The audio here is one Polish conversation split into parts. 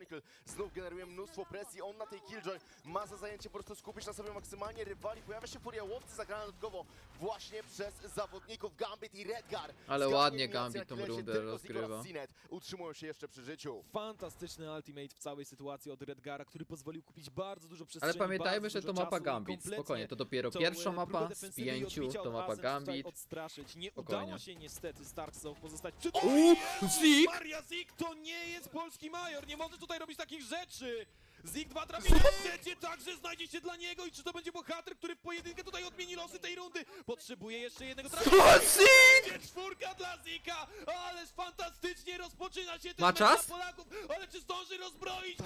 Chronicle znów generuje mnóstwo presji, on na tej Killjoy ma za zajęcie po prostu skupić na sobie maksymalnie rywali, pojawia się Furia Łowcy zagrana dodatkowo właśnie przez zawodników Gambit i Redgar. Ale ładnie Gambit tą rundę rozgrywa. Sinet utrzymują się jeszcze przy życiu. Fantastyczny ultimate w całej sytuacji od Redgara, który pozwolił kupić bardzo dużo przestrzeni. Ale pamiętajmy, że to mapa czasu Gambit, spokojnie, to dopiero pierwsza mapa z pięciu, to mapa Gambit. odstraszyć. Nie Spokojnie. udało się niestety Starksow pozostać przy... Uuu, Zik! Maria Zik to nie jest polski major, nie może tutaj robić takich rzeczy! Zik dwa trafienia w secie, także znajdzie się dla niego i czy to będzie bohater, który w pojedynkę tutaj odmieni losy tej rundy? Potrzebuje jeszcze jednego trafienia. Będzie czwórka dla Zika, ależ fantastycznie rozpoczyna się ten Ma mecz czas? dla Polaków, ale czy zdąży rozbroić?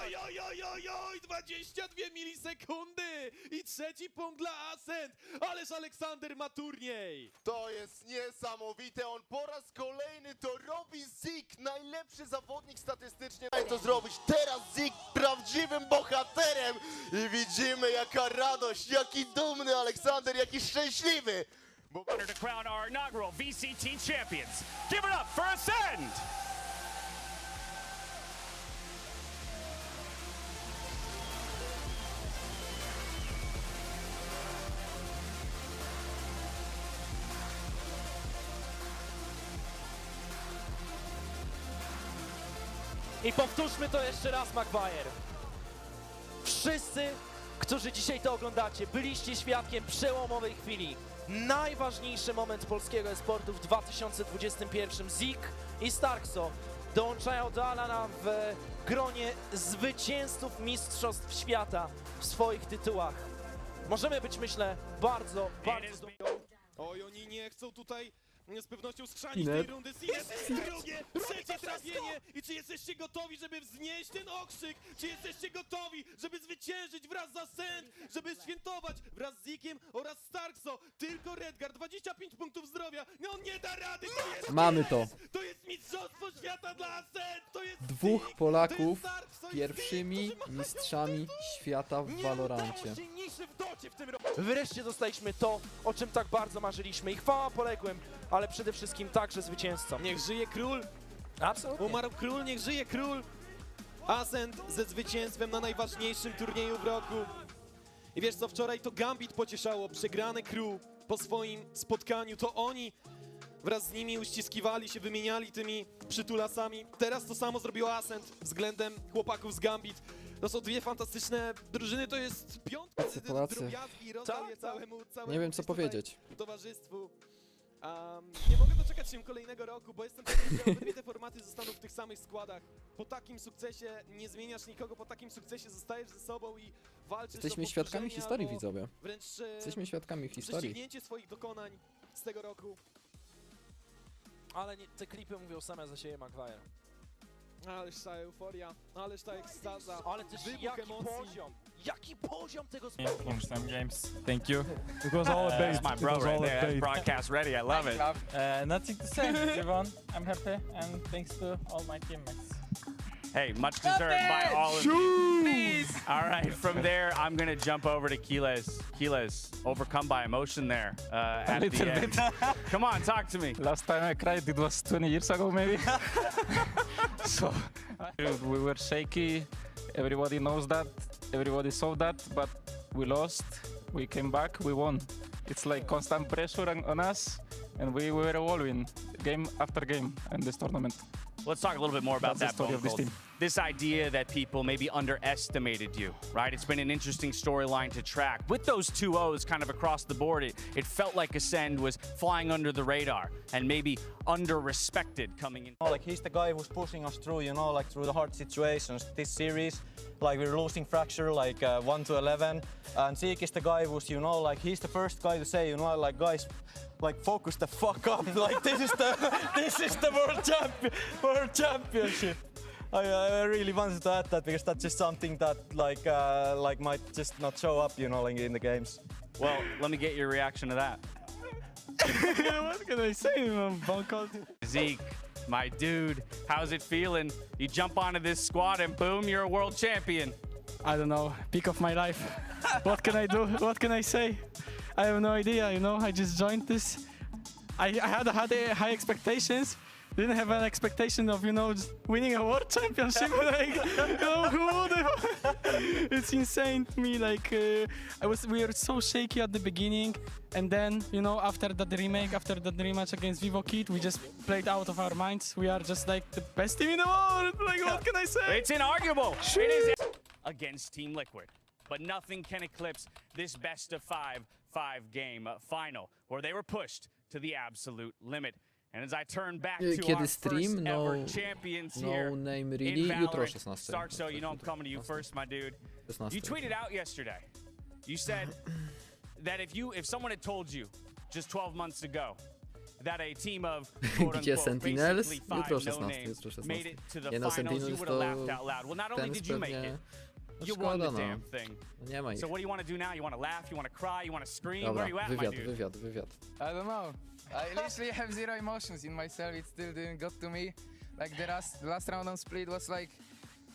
Oj, oj, oj, oj, oj, 22 milisekundy i trzeci punkt dla Ascent, ależ Aleksander ma turniej. To jest niesamowite, on po raz kolejny to robi Zik, najlepszy zawodnik statystycznie. Daj to zrobić teraz Zik prawdziwym bohaterem i widzimy jaka radość, jaki dumny Aleksander, jaki szczęśliwy. Bo to crown our inaugural VCT champions. Give it up for Ascend! I powtórzmy to jeszcze raz, Maguire. Wszyscy, którzy dzisiaj to oglądacie, byliście świadkiem przełomowej chwili. Najważniejszy moment polskiego esportu w 2021. Zik i Starkso dołączają do Alana w gronie zwycięzców Mistrzostw Świata w swoich tytułach. Możemy być, myślę, bardzo, bardzo. Oj, oni nie chcą tutaj z pewnością Sinet. tej rundy. Sinet, drugie, trzecie trafienie. I czy jesteście gotowi, żeby wznieść ten okrzyk? Czy jesteście gotowi, żeby zwyciężyć wraz z Ascent, żeby świętować wraz z Zikiem oraz Starkso? Tylko Redgar, 25 punktów zdrowia. No on nie da rady, to jest Mamy to. Mistrzostwo świata dla Ascent, to jest Dwóch Polaków Pierwszymi mistrzami świata w Valorancie. Wreszcie dostaliśmy to, o czym tak bardzo marzyliśmy. I chwała poległym, ale przede wszystkim także zwycięzcom. Niech żyje król, Absolutnie. Umarł król, niech żyje król! Ascent ze zwycięstwem na najważniejszym turnieju w roku. I wiesz co, wczoraj to Gambit pocieszało przegrane crew po swoim spotkaniu. To oni wraz z nimi uściskiwali się, wymieniali tymi przytulasami. Teraz to samo zrobił Ascent względem chłopaków z Gambit. To są dwie fantastyczne drużyny, to jest piątka Polacy, Polacy. drobiazgi, rozdał je całemu, całemu Nie wiem co powiedzieć. towarzystwu. Um, nie mogę doczekać się kolejnego roku, bo jestem pewien, że obydwie te formaty zostaną w tych samych składach. Po takim sukcesie nie zmieniasz nikogo, po takim sukcesie zostajesz ze sobą i walczysz Jesteśmy o świadkami historii, widzowie. Wręcz e, Jesteśmy świadkami historii. prześcignięcie swoich dokonań z tego roku. Ale nie, te klipy mówią same za siebie, Maguire. Ależ ta euforia, ależ ta ekstaza. Ale też Wybuch jaki emocji. poziom, jaki poziom tego Yeah, some games. Thank you. It was all a Uh, bait. that's my It bro was right all a there. Bait. broadcast ready. I love it. Uh, nothing to say, everyone. I'm happy, and thanks to all my teammates. Hey, much deserved by all of you. All right, from there, I'm going to jump over to Keyless. Keyless, overcome by emotion there uh, at the little end. Come on, talk to me. Last time I cried, it was 20 years ago, maybe. so we were shaky. Everybody knows that. Everybody saw that. But we lost. We came back. We won. It's like constant pressure on, on us, and we were evolving game after game in this tournament. Let's talk a little bit more about That's the that story of this team. This idea that people maybe underestimated you, right? It's been an interesting storyline to track. With those two O's kind of across the board, it, it felt like Ascend was flying under the radar and maybe under-respected coming in. know, like he's the guy who's pushing us through, you know, like through the hard situations. This series, like we're losing fracture like uh, one to eleven, and Zeke is the guy who's, you know, like he's the first guy to say, you know, like guys, like focus the fuck up, like this is the this is the world champion, world championship. I, I really wanted to add that because that's just something that like uh, like might just not show up, you know, like in the games. Well, let me get your reaction to that. what can I say, man? Zeke, my dude, how's it feeling? You jump onto this squad and boom, you're a world champion. I don't know, peak of my life. what can I do? What can I say? I have no idea, you know, I just joined this. I, I had, had uh, high expectations, didn't have an expectation of you know just winning a world championship. like, you know, who would it's insane to me. Like, uh, I was, we were so shaky at the beginning, and then you know, after that remake, after that rematch against Vivo Kid, we just played out of our minds. We are just like the best team in the world. Like, what can I say? It's inarguable. It is against Team Liquid. But nothing can eclipse this best of five, five game uh, final, where they were pushed to the absolute limit. And as I turn back to kiedy our stream? first No- ever champions here No name in really. Jutro Valorant. 16. Stark, so you know I'm coming to you first, my dude. You tweeted out yesterday. You said that if you if someone had told you just 12 months ago that a team of quote Gdzie unquote, Sentinels? basically five Jutro no 16, names jutro 16. made it to the Nie no, finals, you Sentinels would have laughed to out loud. Well, not only ten did you make pewnie... it, No you won the szkoda, no. damn thing. Nie ma ich. So what do you want to do now? You want to laugh? You want to cry? You want to scream? Where Dobra, are you at, my wywiad, dude? wywiad, wywiad. I don't know. I literally have zero emotions in myself. It still didn't got to me. Like the last, the last round on split was like,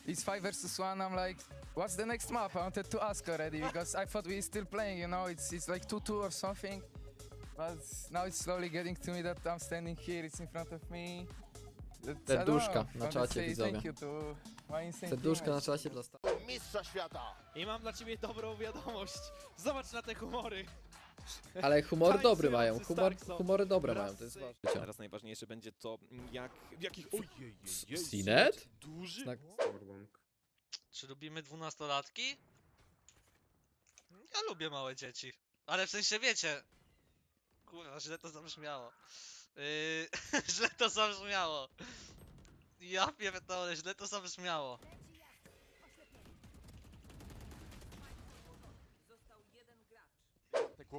it's five versus one. I'm like, what's the next map? I wanted to ask already because I thought we still playing. You know, it's it's like two two or something. But now it's slowly getting to me that I'm standing here. It's in front of me. It's- I don't know. Serduszka na I czacie, say widzowie. Thank you to my insane Serduszka na teammates. czasie dla Mistrza świata. I mam dla ciebie dobrą wiadomość. Zobacz na te humory. Ale humor dobry mają, humor, humory dobre mają, to jest ważne. Teraz najważniejsze będzie to, jak, w jakich... Ojej, Sinet? Duży... Znak- Czy lubimy dwunastolatki? Ja lubię małe dzieci. Ale w sensie wiecie. Kurwa, źle to zabrzmiało. Yy, źle to zabrzmiało. Ja pierdolę, źle to zabrzmiało.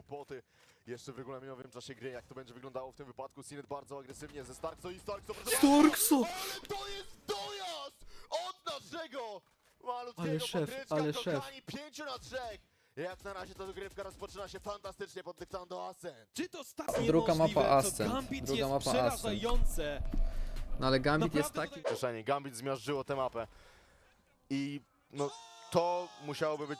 Kłopoty jeszcze w regulaminowym czasie gry, jak to będzie wyglądało w tym wypadku. Sinet bardzo agresywnie ze Starkso i Starkso. Starkso! Ale to jest dojazd od naszego malutkiego Ale szef, Patryczka, ale szef. kochani, 5 na 3. Jak na razie ta dogrywka rozpoczyna się fantastycznie pod dyktando Ascent. Czy to tak Druga mapa to Ascent. Gambit Druga jest mapa przerażające. No ale Gambit jest Naprawdę taki... Kieszenie, Gambit zmiażdżyło tę mapę. I no to musiałoby być...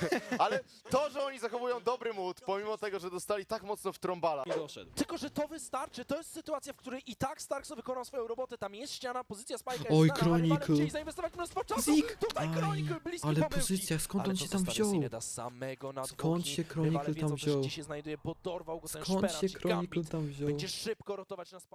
Ale to, że oni zachowują dobry mood, pomimo tego, że dostali tak mocno w trąbala. Nie doszedł. Tylko, że to wystarczy, to jest sytuacja, w której i tak Starkso wykonał swoją robotę, tam jest ściana, pozycja Spike'a jest Oj, znana, ale Valve Chronicle. chcieli zainwestować mnóstwo czasu, Zik. tutaj Aj, Chronicle, bliski ale pomyłki. pozycja, skąd Ale on to się tam zostawia wziął? Sineda samego na Skąd dwóch się i Chronicle rywale tam wziął? gdzie się znajduje, go ten Skąd się szperacz i Chronicle tam wziął? będzie szybko rotować na Spike.